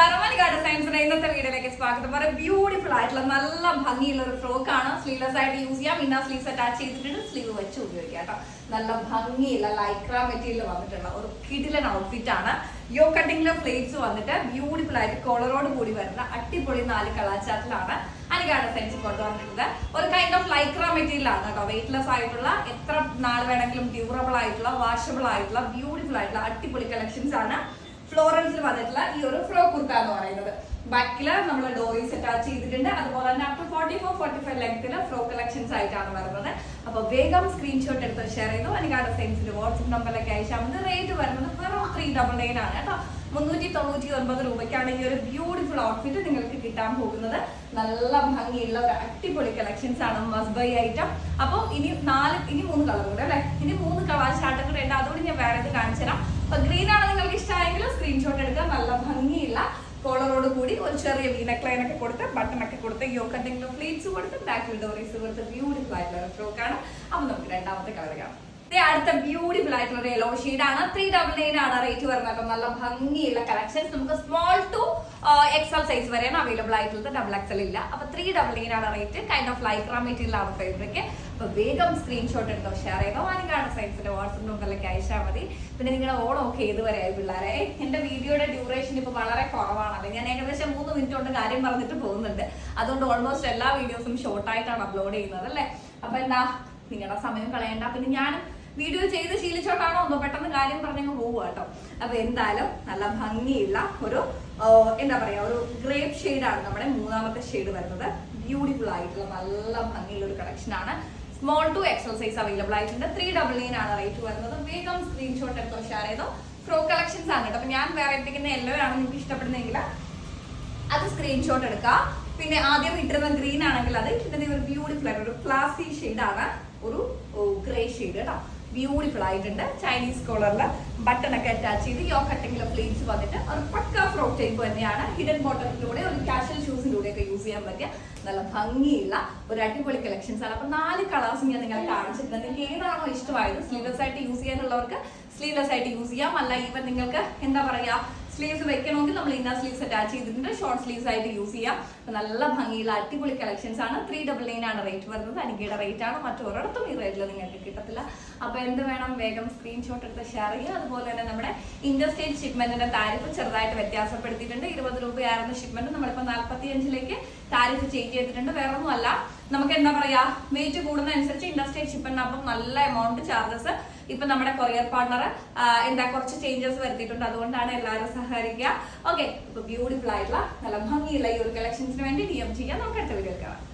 നമസ്കാരം മലികാട് സയൻസിന്റെ ഇന്നത്തെ വീഡിയോയിലേക്ക് സ്വാഗതം. വളരെ ബ്യൂട്ടിഫുൾ ആയിട്ടുള്ള നല്ല ഭംഗിയുള്ള ഒരു ഫ്രോക്ക് ആണ്. സ്ലീവ്ലെസ് ആയിട്ട് യൂസ് ചെയ്യാം. ഇന്ന സ്ലീവ്സ് അറ്റാച്ച് ചെയ്തിട്ടുണ്ട് സ്ലീവ് വെച്ച് ഉപയോഗിക്കാം കേട്ടോ. നല്ല ഭംഗിയുള്ള ലൈക്ര മെറ്റീരിയൽ വന്നിട്ടുള്ള ഒരു കിടിലൻ ഔട്ട്ഫിറ്റ് ആണ്. യോ കട്ടിങ്ങിലെ പ്ലേറ്റ്സ് വന്നിട്ട് ബ്യൂട്ടിഫുൾ ആയിട്ട് കോളറോട് കൂടി വരുന്ന അടിപൊളി നാല് കളാച്ചാറ്റിലാണ് അലിഗാഡ് സൈൻസ് കൊണ്ടുവന്നിട്ടുള്ളത്. ഒരു കൈൻഡ് ഓഫ് ലൈക്ര മെറ്റീരിയൽ ആണ് കേട്ടോ. വെയിറ്റ്ലെസ് ആയിട്ടുള്ള എത്ര നാൾ വേണമെങ്കിലും ഡ്യൂറബിൾ ആയിട്ടുള്ള വാഷബിൾ ആയിട്ടുള്ള ബ്യൂട്ടിഫുൾ ആയിട്ടുള്ള അടിപൊളി കളക്ഷൻസ് ആണ്. ഫ്ലോറൻസിൽ വന്നിട്ടുള്ള ഈ ഒരു ഫ്രോ കുർത്ത എന്ന് പറയുന്നത്. ബാക്കിൽ നമ്മൾ ഡോറീസ് അറ്റാച്ച് ചെയ്തിട്ടുണ്ട്. അതുപോലെ തന്നെ up to forty four forty five ലെങ്ത്തിൽ ഫ്രോ കളക്ഷൻസ് ആയിട്ടാണ് വരുന്നത്. അപ്പോൾ വേഗം സ്ക്രീൻഷോട്ട് എടുത്ത് ഷെയർ ചെയ്തു അനികാട് സൈൻസിന്റെ വാട്സപ്പ് നമ്പറിലേക്ക് അയച്ചാൽ മതി. റേറ്റ് വരുന്നത് വെറും ത്രീ ഡബിൾ നയൻ ആണ് കേട്ടോ. മുന്നൂറ്റി തൊണ്ണൂറ്റി ഒൻപത് രൂപയ്ക്കാണ് ഈ ഒരു ബ്യൂട്ടിഫുൾ ഔട്ട്ഫിറ്റ് നിങ്ങൾക്ക് കിട്ടാൻ പോകുന്നത്. നല്ല ഭംഗിയുള്ള ഒരു അടിപൊളി കളക്ഷൻസ് ആണ് മസ്റ്റ് ബൈ ഐറ്റം അപ്പോൾ ഇനി നാല് ഇനി മൂന്ന് കളർ കൂടെ അല്ലെ? ഇനി മൂന്ന് കളർ ചാട്ടം കൂടെ ഉണ്ട് അതുകൂടി ഞാൻ വേറെ ഇത് കാണിച്ചു തരാം അപ്പൊ ഗ്രീൻ ആണ് നിങ്ങൾക്ക് ഇഷ്ടമായെങ്കിൽ സ്ക്രീൻഷോട്ട് എടുക്കുക നല്ല ഭംഗിയുള്ള കോളറോട് കൂടി ഒരു ചെറിയ വീനക്ലൈൻ ഒക്കെ കൊടുത്ത് ബട്ടൺ ഒക്കെ കൊടുത്ത് യോ കട്ടിംഗ് പ്ലേറ്റ്സ് കൊടുത്ത് ബാക്കിൽ ഡോറീസ് കൊടുത്ത് ബ്യൂട്ടിഫുൾ ആയിട്ടുള്ള ഫ്രോക്ക് ആണ്. അപ്പൊ നമുക്ക് രണ്ടാമത്തെ കളർ കാണാം. അടുത്ത ബ്യൂട്ടിഫുൾ ആയിട്ടുള്ള യെല്ലോ ഷെയ്ഡ് ആണ്. ത്രീ ഡബിൾ നയൻ ആണ് റേറ്റ് വരുന്നത്. നല്ല ഭംഗിയുള്ള കളക്ഷൻസ് നമുക്ക് സ്മോൾ ടു എക്സൽ സൈസ് വരെയാണ് അവൈലബിൾ ആയിട്ടുള്ളത്. ഡബിൾ എക്സൽ ഇല്ല. അപ്പൊ ത്രീ ഡബിൾ നയൻ ആണ് rate kind of Lycra material ആണ് ഫേബ്രിക് അപ്പൊ വേഗം സ്ക്രീൻഷോട്ട് എടുത്തോ? ഷെയർ ചെയ്തോ? വാനിക്കാണ് സൈസിന്റെ വാട്സപ്പ് നമ്പറിലേക്ക് അയച്ചാൽ മതി. പിന്നെ നിങ്ങളുടെ ഓൺ ഓക്കെ ഏത് വരെ ആയി പിള്ളേരെ. എന്റെ വീഡിയോയുടെ ഡ്യൂറേഷൻ ഇപ്പൊ വളരെ കുറവാണ്. അത് ഞാൻ ഏകദേശം മൂന്ന് മിനിറ്റ് കൊണ്ട് കാര്യം പറഞ്ഞിട്ട് പോകുന്നുണ്ട്. അതുകൊണ്ട് ഓൾമോസ്റ്റ് എല്ലാ വീഡിയോസും ഷോർട്ടായിട്ടാണ് അപ്ലോഡ് ചെയ്യുന്നത് അല്ലേ? അപ്പൊ എന്താ നിങ്ങളുടെ സമയം കളയണ്ട. പിന്നെ ഞാൻ വീഡിയോ ചെയ്ത് ശീലിച്ചോണ്ടാണോ ഒന്നോ പെട്ടെന്ന് കാര്യം പറഞ്ഞങ്ങ് പോവുക കേട്ടോ. അപ്പൊ എന്തായാലും നല്ല ഭംഗിയുള്ള ഒരു എന്താ പറയാ ഒരു ഗ്രേപ്പ് ഷെയ്ഡാണ് നമ്മുടെ മൂന്നാമത്തെ ഷെയ്ഡ് വരുന്നത്. ബ്യൂട്ടിഫുൾ ആയിട്ടുള്ള നല്ല ഭംഗിയുള്ള ഒരു കളക്ഷൻ ആണ്. സ്മോൾ ടു എക്സർസൈസ് അവൈലബിൾ ആയിട്ടുണ്ട്. ത്രീ ഡബിൾ നയൻ ആണ് റേറ്റ് വരുന്നത്. വേഗം സ്ക്രീൻഷോട്ട് എടുത്തോ ഷെയർ ചെയ്തോ. ഫ്രോ കളക്ഷൻസ് ആണ് കേട്ടോ. അപ്പൊ ഞാൻ വേറെ എത്തിക്കുന്ന യെല്ലോ ആണ് നിങ്ങൾക്ക് ഇഷ്ടപ്പെടുന്നെങ്കിൽ അത് സ്ക്രീൻഷോട്ട് എടുക്കുക പിന്നെ ആദ്യം ഇട്ടിരുന്ന ഗ്രീൻ ആണെങ്കിൽ അത് ഇട്ടിരുന്ന ഒരു ബ്യൂട്ടിഫുൾ ആയിട്ട് ഒരു ക്ലാസി ആണ്. ഒരു ഗ്രേ ഷെയ്ഡ് കേട്ടോ. ബ്യൂട്ടിഫുൾ ആയിട്ടുണ്ട്. ചൈനീസ് കോളറിൽ ബട്ടൺ ഒക്കെ അറ്റാച്ച് ചെയ്ത് യോ കട്ടിങ്ങിലെ പ്ലേറ്റ്സ് വന്നിട്ട് ഒരു ഫ്രോക്ക് ടൈപ്പ് തന്നെയാണ്. ഹിഡൻ ബോട്ടമിലൂടെ ഒരു കാഷ്വൽ ഷൂസിലൂടെ ഒക്കെ യൂസ് ചെയ്യാൻ പറ്റിയ നല്ല ഭംഗിയുള്ള ഒരു അടിപൊളി കളക്ഷൻസ് ആണ്. അപ്പൊ നാല് കളേഴ്സ് ഞാൻ നിങ്ങളെ കാണിച്ചിട്ടുണ്ട്. നിങ്ങൾക്ക് ഏതാണോ ഇഷ്ടമായത് സ്ലീവ്ലെസ് ആയിട്ട് യൂസ് ചെയ്യാനുള്ളവർക്ക് സ്ലീവ്ലെസ് ആയിട്ട് യൂസ് ചെയ്യാം. അല്ല ഈവൻ നിങ്ങൾക്ക് എന്താ പറയാ സ്ലീവ്സ് വെക്കണമെങ്കിൽ നമ്മൾ ഇന്നർ സ്ലീവ്സ് അറ്റാച്ച് ചെയ്തിട്ടുണ്ട്. ഷോർട്ട് സ്ലീവ്സ് ആയിട്ട് യൂസ് ചെയ്യാം. നല്ല ഭംഗിയുള്ള അടിപൊളി കളക്ഷൻസ് ആണ്. ത്രീ ഡബിൾ നൈൻ ആണ് റേറ്റ് വരുന്നത്. അനികയുടെ റേറ്റ് ആണ്. മറ്റൊരിടത്തും ഈ റേറ്റിൽ നിങ്ങൾക്ക് കിട്ടത്തില്ല. അപ്പൊ എന്ത് വേണം വേഗം സ്ക്രീൻഷോട്ട് എടുത്ത് ഷെയർ ചെയ്യുക. അതുപോലെ തന്നെ നമ്മുടെ ഇന്റർസ്റ്റേറ്റ് ഷിപ്മെന്റിന്റെ താരിഫ് ചെറുതായിട്ട് വ്യത്യാസപ്പെടുത്തിയിട്ടുണ്ട്. ഇരുപത് രൂപയായിരുന്ന ഷിപ്മെന്റ് നമ്മളിപ്പോൾ നാൽപ്പത്തി അഞ്ചിലേക്ക് താരിഫ് ചേഞ്ച് ചെയ്തിട്ടുണ്ട്. വേറെ ഒന്നുമല്ല നമുക്ക് എന്താ പറയാ? വെയിറ്റ് കൂടുന്നതനുസരിച്ച് ഇൻഡസ്ട്രിയൽ ഷിപ്മെന്റ് ആകുമ്പോൾ നല്ല എമൗണ്ട് ചാർജസ് ഇപ്പൊ നമ്മുടെ കൊറിയർ പാർട്ണർ എന്താ കുറച്ച് ചേഞ്ചസ് വരുത്തിയിട്ടുണ്ട്. അതുകൊണ്ടാണ് എല്ലാവരും സഹകരിക്കുക. ഓക്കെ ഇപ്പൊ ബ്യൂട്ടിഫുൾ ആയിട്ടുള്ള നല്ല ഭംഗിയുള്ള ഈ ഒരു കളക്ഷൻസിന് വേണ്ടി ഡി എം ചെയ്യാം നമുക്ക് അടുത്ത വീഡിയോ കാണാം.